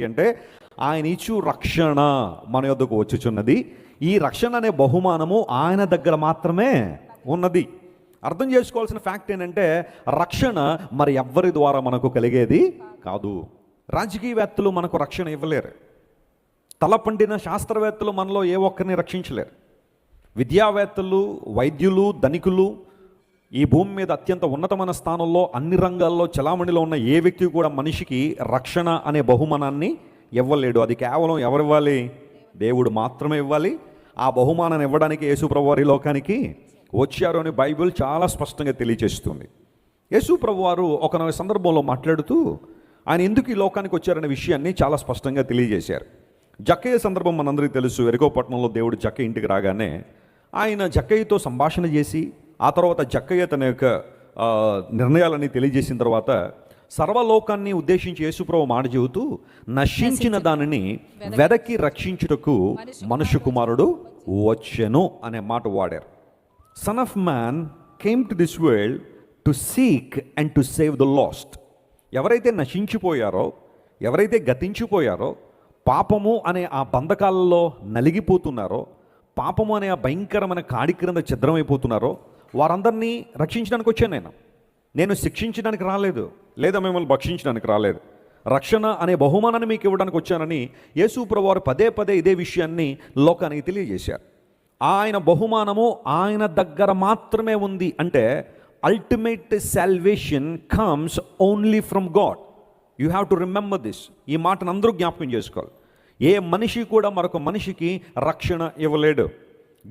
ఏంటి అంటే ఆయన ఇచ్చు రక్షణ మన యొద్దకు వచ్చుచున్నది. ఈ రక్షణ అనే బహుమానము ఆయన దగ్గర మాత్రమే ఉన్నది. అర్థం చేసుకోవాల్సిన ఫ్యాక్ట్ ఏంటంటే రక్షణ మరి ఎవ్వరి ద్వారా మనకు కలిగేది కాదు. రాజకీయవేత్తలు మనకు రక్షణ ఇవ్వలేరు. తలపండిన శాస్త్రవేత్తలు మనలో ఏ ఒక్కరిని రక్షించలేరు. విద్యావేత్తలు వైద్యులు ధనికులు ఈ భూమి మీద అత్యంత ఉన్నతమైన స్థానంలో అన్ని రంగాల్లో చలామణిలో ఉన్న ఏ వ్యక్తి కూడా మనిషికి రక్షణ అనే బహుమానాన్ని ఇవ్వలేడు. అది కేవలం ఎవరివ్వాలి? దేవుడు మాత్రమే ఇవ్వాలి. ఆ బహుమానాన్ని ఇవ్వడానికి యేసుప్రభు వారి లోకానికి వచ్చారు అని బైబిల్ చాలా స్పష్టంగా తెలియజేస్తుంది. యేసుప్రభు వారు ఒక సందర్భంలో మాట్లాడుతూ ఆయన ఎందుకు ఈ లోకానికి వచ్చారనే విషయాన్ని చాలా స్పష్టంగా తెలియజేశారు. జక్కయ్య సందర్భం మనందరికీ తెలుసు. ఎరుకోపట్నంలో దేవుడు జక్క ఇంటికి రాగానే ఆయన జక్కయ్యతో సంభాషణ చేసి ఆ తర్వాత జక్కయ్య తన యొక్క నిర్ణయాలన్నీ తెలియజేసిన తర్వాత సర్వలోకాన్ని ఉద్దేశించి యేసుప్రభు మాట చెబుతూ నశించిన దానిని వెదకి రక్షించుటకు మనుష్య కుమారుడు వచ్చెను అనే మాట వాడారు. Son of man came to this world to seek and to save the lost ఎవరైతే నశించిపోయారో ఎవరైతే గతించిపోయారో పాపము అనే ఆ బంధకాలలో నలిగిపోతున్నారో పాపము అనే ఆ భయంకరమైన కాడి క్రింద ఛిద్రమైపోతున్నారో వారందరినీ రక్షించడానికి వచ్చాను నేను. నేను శిక్షించడానికి రాలేదు లేదా మిమ్మల్ని భక్షించడానికి రాలేదు. రక్షణ అనే బహుమానాన్ని మీకు ఇవ్వడానికి వచ్చానని యేసు వారు పదే పదే ఇదే విషయాన్ని లోకానికి తెలియజేశారు. ఆయన బహుమానము ఆయన దగ్గర మాత్రమే ఉంది అంటే ultimate salvation comes only from God you have to remember this ఈ మాటను అందరూ జ్ఞాపకం చేసుకోవాలి. ఏ మనిషి కూడా మరొక మనిషికి రక్షణ ఇవ్వలేడు.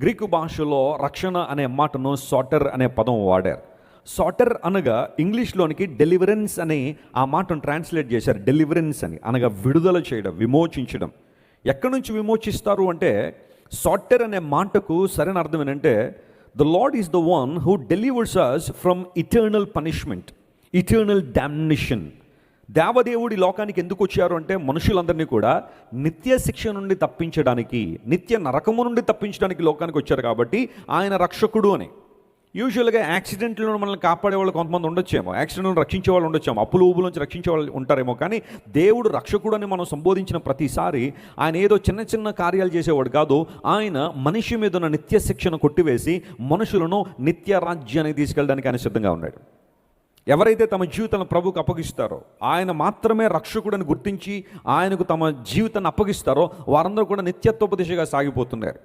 గ్రీకు భాషలో రక్షణ అనే మాటను సాటర్ అనే పదం వాడారు. సాటర్ అనగా ఇంగ్లీష్లోనికి డెలివరెన్స్ అని ఆ మాటను ట్రాన్స్లేట్ చేశారు. డెలివరెన్స్ అని అనగా విడుదల చేయడం విమోచించడం. ఎక్కడి నుంచి విమోచిస్తారు అంటే సాటర్ అనే మాటకు సరైన అర్థం ఏంటంటే the Lord is the one who delivers us from eternal punishment eternal domination దేవదేవుడి లోకానికి ఎందుకు వచ్చారు అంటే మనుషులందరినీ కూడా నిత్య శిక్ష నుండి తప్పించడానికి నిత్య నరకము నుండి తప్పించడానికి లోకానికి వచ్చారు కాబట్టి ఆయన రక్షకుడు అని. యూజువల్గా యాక్సిడెంట్లో మనల్ని కాపాడే వాళ్ళు కొంతమంది ఉండొచ్చేమో యాక్సిడెంట్లను రక్షించే వాళ్ళు ఉండొచ్చేమో అప్పులు ఊబుల నుంచి రక్షించే వాళ్ళు ఉంటారేమో కానీ దేవుడు రక్షకుడు అని మనం సంబోధించిన ప్రతిసారి ఆయన ఏదో చిన్న చిన్న కార్యాలు చేసేవాడు కాదు ఆయన మనిషి మీద ఉన్న నిత్య శిక్షను కొట్టివేసి మనుషులను నిత్య రాజ్యానికి తీసుకెళ్ళడానికి ఆయన సిద్ధంగా ఉన్నాడు. ఎవరైతే తమ జీవితాలను ప్రభుకు అప్పగిస్తారో ఆయన మాత్రమే రక్షకుడని గుర్తించి ఆయనకు తమ జీవితాన్ని అప్పగిస్తారో వారందరూ కూడా నిత్యత్వోపదిశగా సాగిపోతున్నారు.